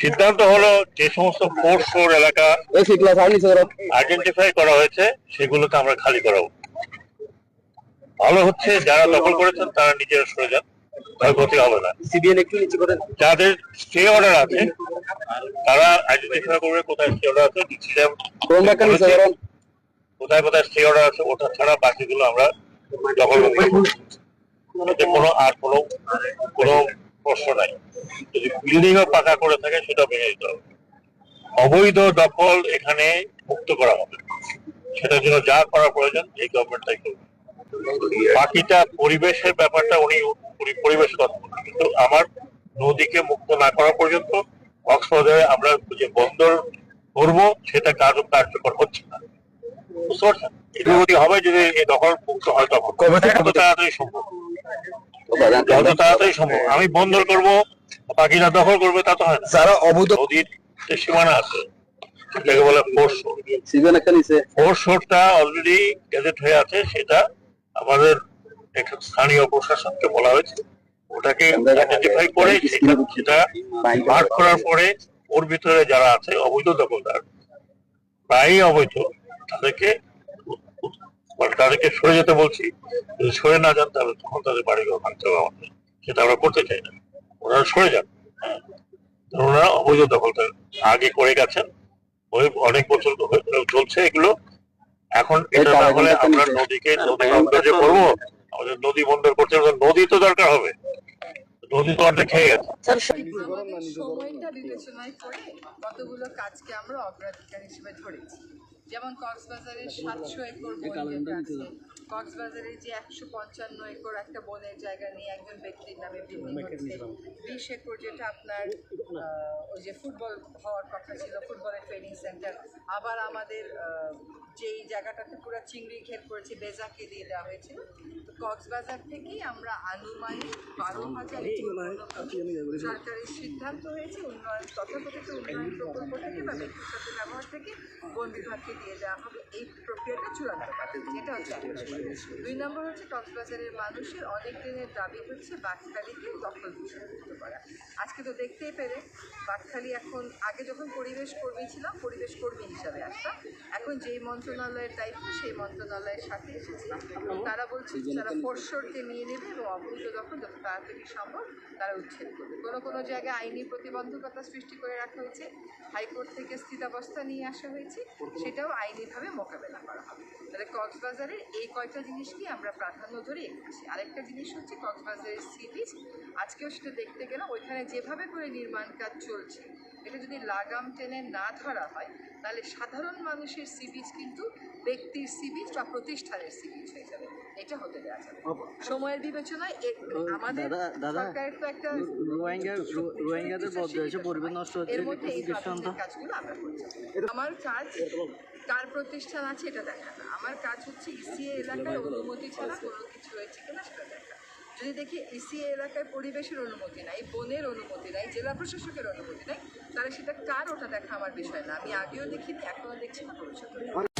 সিদ্ধান্ত হলো যে সমস্ত ফোর শোর এলাকা আইডেন্টিফাই করা হয়েছে সেগুলোকে আমরা খালি করাবো। ভালো হচ্ছে যারা দখল করেছেন তারা নিজেরা সরে যান। ক্ষতি হবে না। সিবিএন একটু নিচে করেন যাদের স্টে অর্ডার আছে তারা আইডেন্টিফাই করবে কোথায় স্টে অর্ডার আছে কোথায় কোথায় স্টে অর্ডার আছে ওটা ছাড়া বাকিগুলো আমরা দখল করব। কোনো আর কোনো কোনো প্রশ্ন নাই। যদি বিল্ডিং ও পাকা করে থাকে সেটা ভেঙে দিতে হবে। অবৈধ দখল এখানে মুক্ত করা হবে। সেটার জন্য যা করা প্রয়োজন এই গভর্নমেন্ট তাই করবে। বাকিটা পরিবেশের ব্যাপারটা উনি পরিবেশ কথা কিন্তু আমার নদীকে মুক্ত না করা পর্যন্ত কক্সবাজারে আমরা যে বন্দর করব সেটা কাজ কার্যকর হচ্ছে না। বুঝতে পারছেন? এটা যদি হবে যদি এই দখল মুক্ত হয় তখন কবে থেকে তাড়াতাড়ি সম্ভব? যত তাড়াতাড়ি সম্ভব। আমি বন্দর করব বাকিরা দখল করবে তা তো হয় না। যারা অবৈধ নদীর সীমানা আছে সেটাকে বলে ফোর্স শোরটা অলরেডি গেজেট হয়ে আছে সেটা আমাদের একটা স্থানীয় প্রশাসনকে বলা হয়েছে। ওটাকে আইডেন্টিফাই করে সেটা সেটা মার্ক করার পরে ওর ভিতরে যারা আছে অবৈধ দখলদার প্রায়ই অবৈধ তাদেরকে মানে তাদেরকে সরে যেতে বলছি যদি সরে না যান তাহলে তখন তাদের বাড়িঘর ভাঙতে হবে আমাদের। সেটা আমরা করতে চাই না। ওনারা সরে যান। হ্যাঁ। ওনারা অবৈধ দখলদার। আগে করে গেছেন ওই অনেক বছর ধরে চলছে এগুলো। এখন এটা না হলে আমরা নদীকে নদী বন্দর যে করব আমাদের নদী বন্দর করতে হবে, নদী তো দরকার হবে। নদী তো খেয়ে গেছে। সময়টা বিবেচনায় করে কতগুলো কাজকে আমরা অগ্রাধিকার হিসেবে ধরেছি। যেমন কক্সবাজারের সাতশো একর বন যেটা আছে। কক্সবাজারের যে একশো পঞ্চান্ন একর একটা বনের জায়গা নিয়ে একজন ব্যক্তির নামে বিশ একর যেটা আপনার ওই যে ফুটবল হওয়ার কথা ছিল ফুটবলের ট্রেনিং সেন্টার। আবার আমাদের আহ, যেই জায়গাটাতে পুরো চিংড়ি ঘের করেছে বেজাকে দিয়ে দেওয়া হয়েছিল। তো কক্সবাজার থেকেই আমরা আনুমানিক বারো হাজার সরকারের সিদ্ধান্ত হয়েছে উন্নয়ন তথাকথিত উন্নয়ন প্রকল্প থেকে বা ব্যক্তির সাথে ব্যবহার থেকে বন বিভাগকে দিয়ে দেওয়া হবে। এই প্রক্রিয়াটা চূড়ান্ত। এটা হচ্ছে দুই নম্বর হচ্ছে কক্সবাজারের মানুষের অনেক দিনের দাবি হচ্ছে বাকখালিকে দখল মুক্ত করা। আজকে তো দেখতেই পেরে বাকখালি এখন আগে যখন পরিবেশ কর্মী ছিলাম পরিবেশ কর্মী হিসাবে আসতাম। এখন যেই মন্ত্রণালয়ের দায়িত্ব সেই মন্ত্রণালয়ের সাথে এসেছি। এবং তারা বলছে যে তারা ফোরশোরকে নিয়ে নেবে এবং অবৈধ দখল যত তাড়াতাড়ি সম্ভব তারা উচ্ছেদ করবে। কোনো কোনো জায়গায় আইনি প্রতিবন্ধকতা সৃষ্টি করে রাখা হয়েছে। হাইকোর্ট থেকে স্থিতাবস্থা নিয়ে আসা হয়েছে। সেটাও আইনিভাবে মোকাবেলা করা হবে। তাহলে কক্সবাজারের এই কয়টা জিনিসকেই আমরা প্রাধান্য ধরে এগোচ্ছি। আরেকটা জিনিস হচ্ছে কক্সবাজারের সি বিচ আজকেও সেটা দেখতে গেলাম। ওইখানে যেভাবে করে নির্মাণ কাজ চলছে এটা যদি লাগাম টেনে না ধরা হয় তাহলে সাধারণ মানুষের সি বিচ কিন্তু ব্যক্তির সি বিচ বা প্রতিষ্ঠানের সি বিচ হয়ে যাবে। এটা হতে দেওয়া যাবে। সময়ের বিবেচনায় আমাদের সরকারের তো একটা রোহিঙ্গা রোহিঙ্গাদের পরিবেশ নষ্ট হচ্ছে এর মধ্যে এই কাজগুলো আমরা করছি। আমার কাজ কার প্রতিষ্ঠান আছে এটা দেখা না আমার কাজ হচ্ছে ইসিএ এলাকায় অনুমতি ছাড়া কোনো কিছু হয়েছে কিনা সেটা দেখা যদি দেখি ইসি এলাকায় পরিবেশের অনুমতি নাই, বনের অনুমতি নাই, জেলা প্রশাসকের অনুমতি নাই, তাহলে সেটা কার ওটা দেখা আমার বিষয় না। আমি আগেও দেখিনি, এখনও দেখছি না ভবিষ্যতে